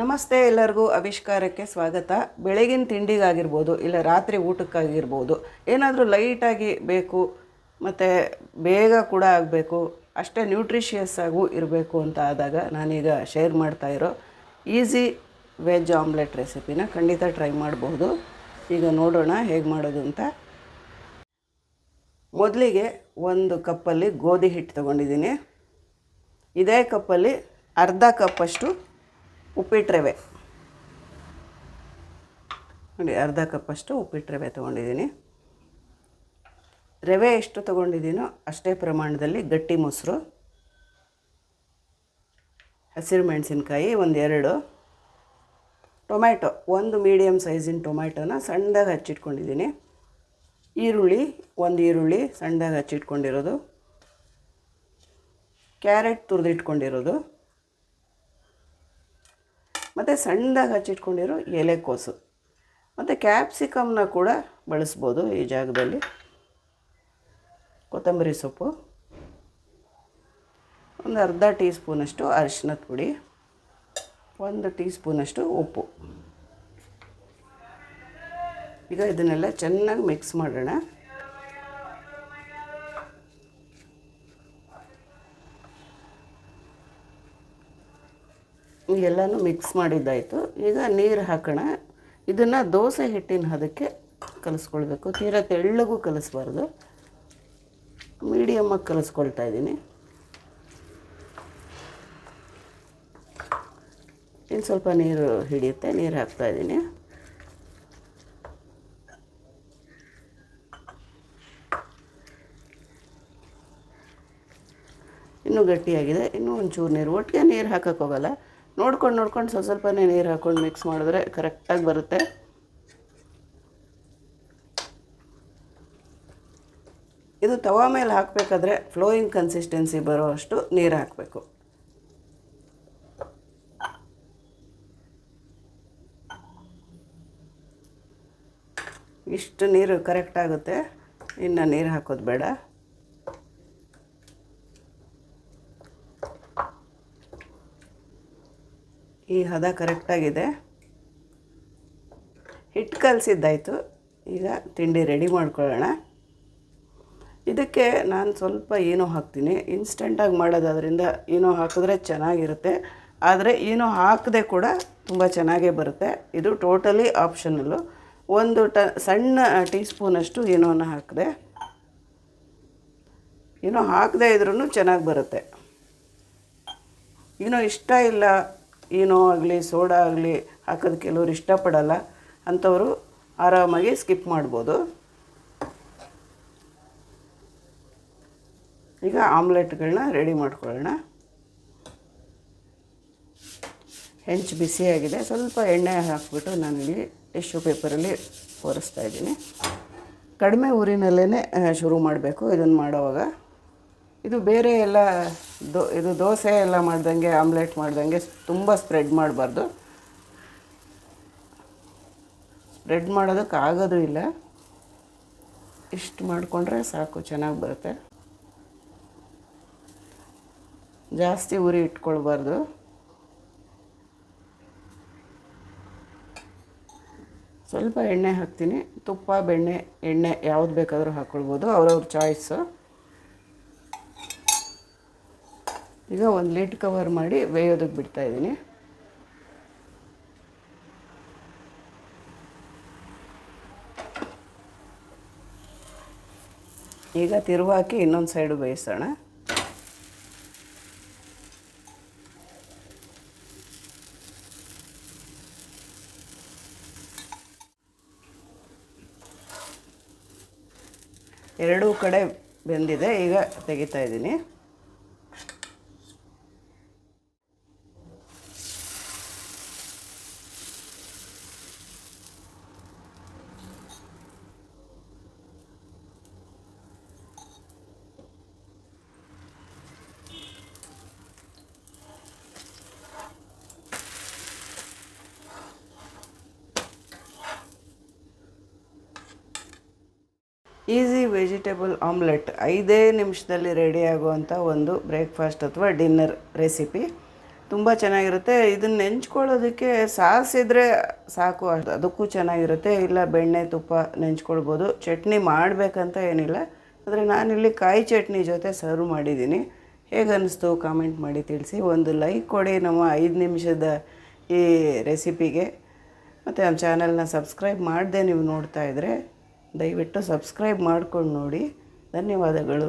ನಮಸ್ತೆ ಎಲ್ಲರಿಗೂ ಆವಿಷ್ಕಾರಕ್ಕೆ ಸ್ವಾಗತ. ಬೆಳಗಿನ ತಿಂಡಿಗಾಗಿರ್ಬೋದು, ಇಲ್ಲ ರಾತ್ರಿ ಊಟಕ್ಕಾಗಿರ್ಬೋದು, ಏನಾದರೂ ಲೈಟಾಗಿ ಬೇಕು, ಮತ್ತು ಬೇಗ ಕೂಡ ಆಗಬೇಕು, ಅಷ್ಟೇ ನ್ಯೂಟ್ರಿಷಿಯಸ್ ಆಗೂ ಇರಬೇಕು ಅಂತ ಆದಾಗ ನಾನೀಗ ಶೇರ್ ಮಾಡ್ತಾ ಇರೋ ಈಸಿ ವೆಜ್ ಆಮ್ಲೆಟ್ ರೆಸಿಪಿನ ಖಂಡಿತ ಟ್ರೈ ಮಾಡಬಹುದು ಈಗ ನೋಡೋಣ ಹೇಗೆ ಮಾಡೋದು ಅಂತ. ಮೊದಲಿಗೆ ಒಂದು ಕಪ್ಪಲ್ಲಿ ಗೋಧಿ ಹಿಟ್ಟು ತೊಗೊಂಡಿದ್ದೀನಿ. ಇದೇ ಕಪ್ಪಲ್ಲಿ ಅರ್ಧ ಕಪ್ಪಷ್ಟು ಉಪ್ಪಿಟ್ಟು ರವೆ ನೋಡಿ, ಅರ್ಧ ಕಪ್ಪಷ್ಟು ಉಪ್ಪಿಟ್ಟು ರವೆ ತೊಗೊಂಡಿದ್ದೀನಿ. ರವೆ ಎಷ್ಟು ತೊಗೊಂಡಿದ್ದೀನೋ ಅಷ್ಟೇ ಪ್ರಮಾಣದಲ್ಲಿ ಗಟ್ಟಿ ಮೊಸರು, ಹಸಿರು ಮೆಣಸಿನ್ಕಾಯಿ ಒಂದೆರಡು, ಟೊಮ್ಯಾಟೊ, ಒಂದು ಮೀಡಿಯಮ್ ಸೈಜಿನ ಟೊಮ್ಯಾಟೊನ ಸಣ್ಣದಾಗಿ ಹಚ್ಚಿಟ್ಕೊಂಡಿದ್ದೀನಿ. ಈರುಳ್ಳಿ, ಒಂದು ಈರುಳ್ಳಿ ಸಣ್ಣದಾಗಿ ಹಚ್ಚಿಟ್ಕೊಂಡಿರೋದು. ಕ್ಯಾರೆಟ್ ತುರಿದಿಟ್ಕೊಂಡಿರೋದು. ಮತ್ತು ಸಣ್ಣದಾಗಿ ಹಚ್ಚಿಟ್ಕೊಂಡಿರೋ ಎಲೆಕೋಸು ಮತ್ತು ಕ್ಯಾಪ್ಸಿಕಮ್ನ ಕೂಡ ಬಳಸ್ಬೋದು ಈ ಜಾಗದಲ್ಲಿ. ಕೊತ್ತಂಬರಿ ಸೊಪ್ಪು. ಒಂದು ಅರ್ಧ ಟೀ ಸ್ಪೂನಷ್ಟು ಅರಿಶಿನದ ಪುಡಿ. ಒಂದು ಟೀ ಸ್ಪೂನಷ್ಟು ಉಪ್ಪು. ಈಗ ಇದನ್ನೆಲ್ಲ ಚೆನ್ನಾಗಿ ಮಿಕ್ಸ್ ಮಾಡೋಣ. ಎಲ್ಲನೂ ಮಿಕ್ಸ್ ಮಾಡಿದ್ದಾಯಿತು. ಈಗ ನೀರು ಹಾಕೋಣ. ಇದನ್ನು ದೋಸೆ ಹಿಟ್ಟಿನ ಹದಕ್ಕೆ ಕಲಿಸ್ಕೊಳ್ಬೇಕು. ತೀರಾ ತೆಳ್ಳಗೂ ಕಲಿಸ್ಬಾರ್ದು. ಮೀಡಿಯಮ್ಮಾಗಿ ಕಲಿಸ್ಕೊಳ್ತಾ ಇದ್ದೀನಿ. ಇನ್ನು ಸ್ವಲ್ಪ ನೀರು ಹಿಡಿಯುತ್ತೆ. ನೀರು ಹಾಕ್ತಾ ಇದ್ದೀನಿ. ಇನ್ನೂ ಗಟ್ಟಿಯಾಗಿದೆ. ಇನ್ನೂ ಒಂಚೂರು ನೀರು. ಒಟ್ಟಿಗೆ ನೀರು ಹಾಕೋಕ್ಕೆ ಹೋಗಲ್ಲ ನೋಡ್ಕೊಂಡು ನೋಡ್ಕೊಂಡು ಸ್ವಲ್ಪ ಸ್ವಲ್ಪನೇ ನೀರು ಹಾಕ್ಕೊಂಡು ಮಿಕ್ಸ್ ಮಾಡಿದ್ರೆ ಕರೆಕ್ಟಾಗಿ ಬರುತ್ತೆ. ಇದು ತವಾ ಮೇಲೆ ಹಾಕಬೇಕಾದ್ರೆ ಫ್ಲೋಯಿಂಗ್ ಕನ್ಸಿಸ್ಟೆನ್ಸಿ ಬರೋ ಅಷ್ಟು ನೀರು ಹಾಕಬೇಕು. ಇಷ್ಟು ನೀರು ಕರೆಕ್ಟಾಗುತ್ತೆ ಇನ್ನು ನೀರು ಹಾಕೋದು ಬೇಡ. ಈ ಹದ ಕರೆಕ್ಟಾಗಿದೆ. ಹಿಟ್ಟು ಕಲಸಿದ್ದಾಯಿತು. ಈಗ ತಿಂಡಿ ರೆಡಿ ಮಾಡ್ಕೊಳ್ಳೋಣ. ಇದಕ್ಕೆ ನಾನು ಸ್ವಲ್ಪ ಏನೋ ಹಾಕ್ತೀನಿ. ಇನ್ಸ್ಟೆಂಟಾಗಿ ಮಾಡೋದಾದ್ರಿಂದ ಏನೋ ಹಾಕಿದ್ರೆ ಚೆನ್ನಾಗಿರುತ್ತೆ. ಆದರೆ ಏನೋ ಹಾಕದೆ ಕೂಡ ತುಂಬ ಚೆನ್ನಾಗೇ ಬರುತ್ತೆ. ಇದು ಟೋಟಲಿ ಆಪ್ಷನಲ್ಲು ಒಂದು ಟ, ಸಣ್ಣ ಟೀ ಸ್ಪೂನಷ್ಟು ಏನೋನ ಹಾಕಿದೆ. ಏನೋ ಹಾಕದೇ ಇದ್ರೂ ಚೆನ್ನಾಗಿ ಬರುತ್ತೆ. ಏನೋ ಇಷ್ಟ ಇಲ್ಲ. ಏನೋ ಆಗಲಿ, ಸೋಡಾ ಆಗಲಿ ಹಾಕೋದು ಕೆಲವರು ಇಷ್ಟಪಡಲ್ಲ. ಅಂಥವರು ಆರಾಮಾಗಿ ಸ್ಕಿಪ್ ಮಾಡ್ಬೋದು. ಈಗ ಆಮ್ಲೆಟ್ಗಳನ್ನ ರೆಡಿ ಮಾಡ್ಕೊಳ್ಳೋಣ. ಹೆಂಚು ಬಿಸಿಯಾಗಿದೆ. ಸ್ವಲ್ಪ ಎಣ್ಣೆ ಹಾಕ್ಬಿಟ್ಟು ನಾನಿಲ್ಲಿ ಟಿಶ್ಯೂ ಪೇಪರಲ್ಲಿ ಇದ್ದೀನಿ. ಕಡಿಮೆ ಊರಿನಲ್ಲೇ ಶುರು ಮಾಡಬೇಕು. ಇದನ್ನು ಮಾಡೋವಾಗ ಇದು ಬೇರೆ ಎಲ್ಲ ದೋ, ಇದು ದೋಸೆ ಎಲ್ಲ ಮಾಡ್ದಂಗೆ, ಆಮ್ಲೆಟ್ ಮಾಡ್ದಂಗೆ ತುಂಬ ಸ್ಪ್ರೆಡ್ ಮಾಡಬಾರ್ದು. ಸ್ಪ್ರೆಡ್ ಮಾಡೋದಕ್ಕೆ ಆಗೋದು ಇಲ್ಲ. ಇಷ್ಟು ಮಾಡಿಕೊಂಡ್ರೆ ಸಾಕು, ಚೆನ್ನಾಗಿ ಬರುತ್ತೆ. ಜಾಸ್ತಿ ಉರಿ ಇಟ್ಕೊಳ್ಬಾರ್ದು. ಸ್ವಲ್ಪ ಎಣ್ಣೆ ಹಾಕ್ತೀನಿ. ತುಪ್ಪ, ಬೆಣ್ಣೆ, ಎಣ್ಣೆ ಯಾವ್ದು ಬೇಕಾದರೂ ಹಾಕ್ಕೊಳ್ಬೋದು ಅವ್ರವ್ರ ಚಾಯ್ಸು. ಈಗ ಒಂದು ಲಿಡ್ ಕವರ್ ಮಾಡಿ ಬೇಯೋದಕ್ಕೆ ಬಿಡ್ತಾ ಇದ್ದೀನಿ. ಈಗ ತಿರುವಾಕಿ ಇನ್ನೊಂದು ಸೈಡು ಬೇಯಿಸೋಣ. ಎರಡೂ ಕಡೆ ಬೆಂದಿದೆ, ಈಗ ತೆಗಿತಾ ಇದ್ದೀನಿ. ಈಸಿ ವೆಜಿಟೇಬಲ್ ಆಮ್ಲೆಟ್ ಐದೇ ನಿಮಿಷದಲ್ಲಿ ರೆಡಿ ಆಗುವಂಥ ಒಂದು ಬ್ರೇಕ್ಫಾಸ್ಟ್ ಅಥವಾ ಡಿನ್ನರ್ ರೆಸಿಪಿ. ತುಂಬ ಚೆನ್ನಾಗಿರುತ್ತೆ. ಇದನ್ನ ನೆಂಚ್ಕೊಳ್ಳೋದಕ್ಕೆ ಸಾಸಿದ್ರೆ ಸಾಕು. ಅದ್- ಅದಕ್ಕೂ ಚೆನ್ನಾಗಿರುತ್ತೆ. ಇಲ್ಲ ಬೆಣ್ಣೆ, ತುಪ್ಪ ನೆಂಚ್ಕೊಳ್ಬೋದು. ಚಟ್ನಿ ಮಾಡಬೇಕಂತ ಏನಿಲ್ಲ. ಆದರೆ ನಾನಿಲ್ಲಿ ಕಾಯಿ ಚಟ್ನಿ ಜೊತೆ ಸರ್ವ್ ಮಾಡಿದ್ದೀನಿ. ಹೇಗೆ ಅನ್ನಿಸ್ತು ಕಾಮೆಂಟ್ ಮಾಡಿ ತಿಳಿಸಿ. ಒಂದು ಲೈಕ್ ಕೊಡಿ ನಮ್ಮ ಐದು ನಿಮಿಷದ ಈ ರೆಸಿಪಿಗೆ. ಮತ್ತು ನಮ್ಮ ಚಾನಲ್ನ ಸಬ್ಸ್ಕ್ರೈಬ್ ಮಾಡದೆ ನೀವು ನೋಡ್ತಾ ಇದ್ದರೆ ದಯವಿಟ್ಟು ಸಬ್ಸ್ಕ್ರೈಬ್ ಮಾಡ್ಕೊಂಡು ನೋಡಿ. ಧನ್ಯವಾದಗಳು.